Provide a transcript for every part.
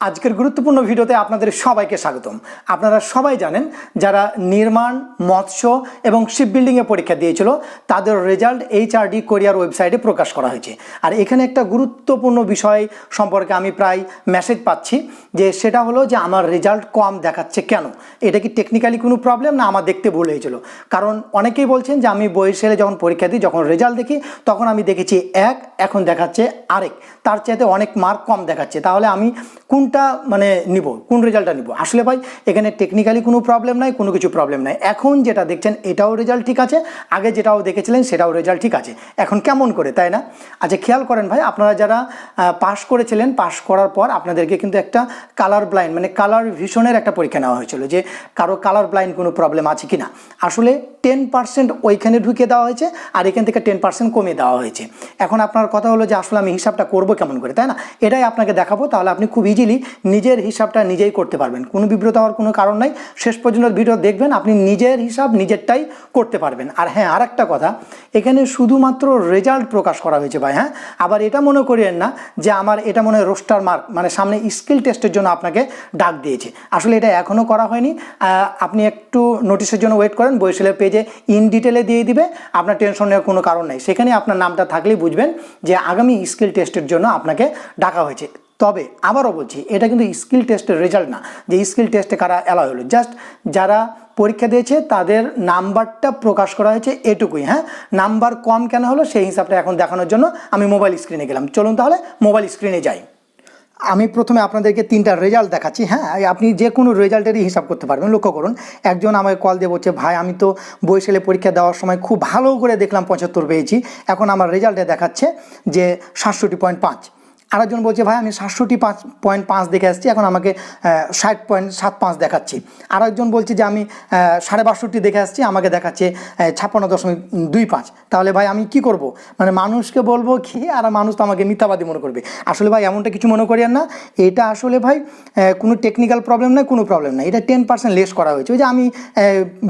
আজকের গুরুত্বপূর্ণ ভিডিওতে আপনাদের সবাইকে স্বাগতম। আপনারা সবাই জানেন, যারা নির্মাণ, মৎস্য এবং শিপ বিল্ডিংয়ে পরীক্ষা দিয়েছিল, তাদের রেজাল্ট এইচআরডি কোরিয়ার ওয়েবসাইটে প্রকাশ করা হয়েছে। আর এখানে একটা গুরুত্বপূর্ণ বিষয় সম্পর্কে আমি প্রায় মেসেজ পাচ্ছি, যে সেটা হলো যে আমার রেজাল্ট কম দেখাচ্ছে কেন? এটা কি টেকনিক্যালি কোনো প্রবলেম না আমার দেখতে ভুল হয়েছিল? কারণ অনেকেই বলছেন যে আমি বয়সেলে যখন পরীক্ষা দিই, যখন রেজাল্ট দেখি, তখন আমি দেখেছি এক, এখন দেখাচ্ছে আরেক। তার চাইতে অনেক মার্ক কম দেখাচ্ছে। তাহলে আমি কোনটা মানে নিব? কোন রেজাল্টটা নিব? আসলে ভাই, এখানে টেকনিক্যালি কোনো প্রবলেম নাই, কোনো কিছু প্রবলেম নাই। এখন যেটা দেখছেন, এটাও রেজাল্ট ঠিক আছে। আগে যেটাও দেখেছিলেন, সেটাও রেজাল্ট ঠিক আছে। এখন কেমন করে, তাই না? আচ্ছা খেয়াল করেন ভাই, আপনারা যারা পাশ করেছিলেন পাশ করার পর আপনাদেরকে কিন্তু একটা কালার ব্লাইন্ড মানে কালার ভিশনের একটা পরীক্ষা নেওয়া হয়েছিল যে কারও কালার ব্লাইন্ড কোনো প্রবলেম আছে কি না আসলে টেন পার্সেন্ট ওইখানে ঢুকিয়ে দেওয়া হয়েছে আর এখান থেকে টেন পার্সেন্ট কমিয়ে দেওয়া হয়েছে। এখন আপনার কথা হলো যে, আসলে আমি হিসাবটা করব কেমন করে, তাই না? এটাই আপনাকে দেখাবো, তাহলে আপনি খুব ইজিলি নিজের হিসাবটা নিজেই করতে পারবেন। কোনো বিব্রত হওয়ার কোনো কারণ নাই। শেষ পর্যন্ত ভিডিও দেখবেন, আপনি নিজের হিসাব নিজেরটাই করতে পারবেন। আর হ্যাঁ আর একটা কথা, এখানে শুধুমাত্র রেজাল্ট প্রকাশ করা হয়েছে ভাই হ্যাঁ? আবার এটা মনে করিয়েন না যে আমার এটা মনে হয় রোস্টার মার্ক মানে সামনে স্কিল টেস্টের জন্য আপনাকে ডাক দিয়েছে। আসলে এটা এখনও করা হয়নি। আপনি একটু নোটিশের জন্য ওয়েট করেন বইসেলের পেজে ইন ডিটেলে দিয়ে দিবে, আপনার টেনশন নেওয়ার কোনো কারণ নেই। সেখানে আপনার নামটা থাকলেই বুঝবেন যে আগামী স্কিল টেস্টের জন্য আপনাকে ডাকা হয়েছে। তবে আবারও বলছি, এটা কিন্তু স্কিল টেস্টের রেজাল্ট না। যে স্কিল টেস্টে কারা অ্যালাউ হলো? জাস্ট যারা পরীক্ষা দিয়েছে, তাদের নাম্বারটা প্রকাশ করা হয়েছে এটুকুই হ্যাঁ? নাম্বার কম কেন হলো, সেই হিসাবটা এখন দেখানোর জন্য আমি মোবাইল স্ক্রিনে গেলাম। চলুন তাহলে মোবাইল স্ক্রিনে যাই। আমি প্রথমে আপনাদেরকে তিনটা রেজাল্ট দেখাচ্ছি হ্যাঁ? আপনি যে কোনো রেজাল্টেরই হিসাব করতে পারবেন, লক্ষ্য করুন। একজন আমাকে কল দিয়ে বলছে, ভাই, আমি তো বৈশালে পরীক্ষা দেওয়ার সময় খুব ভালো করে দেখলাম পঁচাত্তর পেয়েছি। এখন আমার রেজাল্টে দেখাচ্ছে যে সাতষট্টি পয়েন্ট পাঁচ। আরেকজন বলছে, ভাই, আমি সাতষট্টি পাঁচ পয়েন্ট পাঁচ দেখে আসছি, এখন আমাকে ষাট পয়েন্ট সাত পাঁচ দেখাচ্ছি। আরেকজন বলছে যে, আমি সাড়ে বাষট্টি দেখে আসছি, আমাকে দেখাচ্ছে ছাপ্পান্ন দশমিক দুই পাঁচ। তাহলে ভাই, আমি কি করব? মানে মানুষকে বলব কি, আর মানুষ তো আমাকে মিথ্যাবাদী মনে করবে। আসলে ভাই, এমনটা কিছু মনে করিয়েন না। এটা আসলে ভাই কোনো টেকনিক্যাল প্রবলেম নয় কোনো প্রবলেম নাই। এটা টেন পার্সেন্ট লেস করা হয়েছে। ওই যে আমি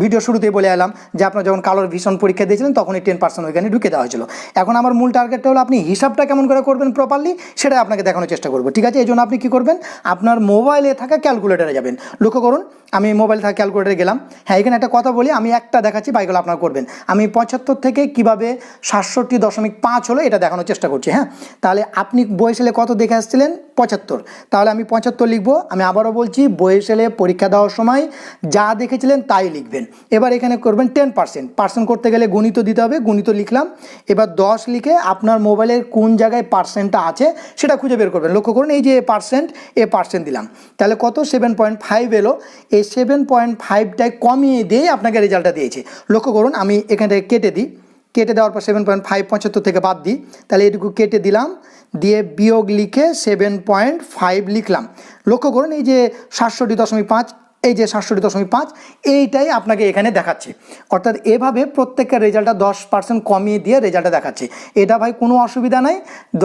ভিডিও শুরুতেই বলে এলাম যে, আপনার যখন কালোর ভীষণ পরীক্ষা দিয়েছিলেন, তখনই টেন পার্সেন্ট ওইখানে ঢুকে দেওয়া হয়েছিল। এখন আমার মূল টার্গেটটা হলো, আপনি হিসাবটা কেমন করে করবেন প্রপারলি সেটাই আপনাকে দেখানোর চেষ্টা করব। ঠিক আছে? এই জন্য আপনি কী করবেন? আপনার মোবাইলে থাকা ক্যালকুলেটারে যাবেন। লক্ষ্য করুন, আমি মোবাইল থাকা ক্যালকুলেটারে গেলাম। হ্যাঁ এখানে একটা কথা বলি, আমি একটা দেখাচ্ছি বাইকগুলো আপনার করবেন। আমি পঁচাত্তর থেকে কীভাবে সাতষট্টি দশমিক পাঁচ হলো এটা দেখানোর চেষ্টা করছি হ্যাঁ? তাহলে আপনি বয়সেলে কত দেখে আসছিলেন? পঁচাত্তর। তাহলে আমি পঁচাত্তর লিখব, আমি আবারও বলছি, বইয়ের সেলে পরীক্ষা দেওয়ার সময় যা দেখেছিলেন তাই লিখবেন। এবার এখানে করবেন টেন পার্সেন্ট পার্সেন্ট করতে গেলে গণিত দিতে হবে, গণিত লিখলাম। এবার দশ লিখে আপনার মোবাইলের কোন জায়গায় পার্সেন্টটা আছে সেটা খুঁজে বের করবেন। লক্ষ্য করুন, এই যে এ পার্সেন্ট এ পার্সেন্ট দিলাম। তাহলে কত? সেভেন পয়েন্ট ফাইভ এলো। এই সেভেন পয়েন্ট ফাইভটায় কমিয়ে দিয়ে আপনাকে রেজাল্টটা দিয়েছে। লক্ষ্য করুন, আমি এখান থেকে কেটে দিই। কেটে দেওয়ার পর সেভেন পয়েন্ট ফাইভ পঁচাত্তর থেকে বাদ দিই, তাহলে এটুকু কেটে দিলাম, দিয়ে বিয়োগ লিখে সেভেন পয়েন্ট ফাইভ লিখলাম। লক্ষ্য করুন, এই যে সাতষট্টি দশমিক পাঁচ, এই যে সাতষট্টি দশমিক পাঁচ, এইটাই আপনাকে এখানে দেখাচ্ছে। অর্থাৎ এভাবে প্রত্যেকের রেজাল্টটা দশ পার্সেন্ট কমিয়ে দিয়ে রেজাল্টটা দেখাচ্ছে। এটা ভাই কোনো অসুবিধা নাই,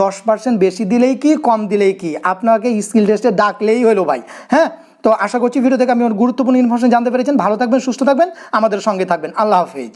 দশ পার্সেন্ট বেশি দিলেই কি, কম দিলেই কি? আপনাকে স্কিল টেস্টে ডাকলেই হলো ভাই হ্যাঁ? তো আশা করছি ভিডিও থেকে আমি গুরুত্বপূর্ণ ইনফরমেশন জানতে পেরেছেন। ভালো থাকবেন, সুস্থ থাকবেন, আমাদের সঙ্গে থাকবেন। আল্লাহ হাফিজ।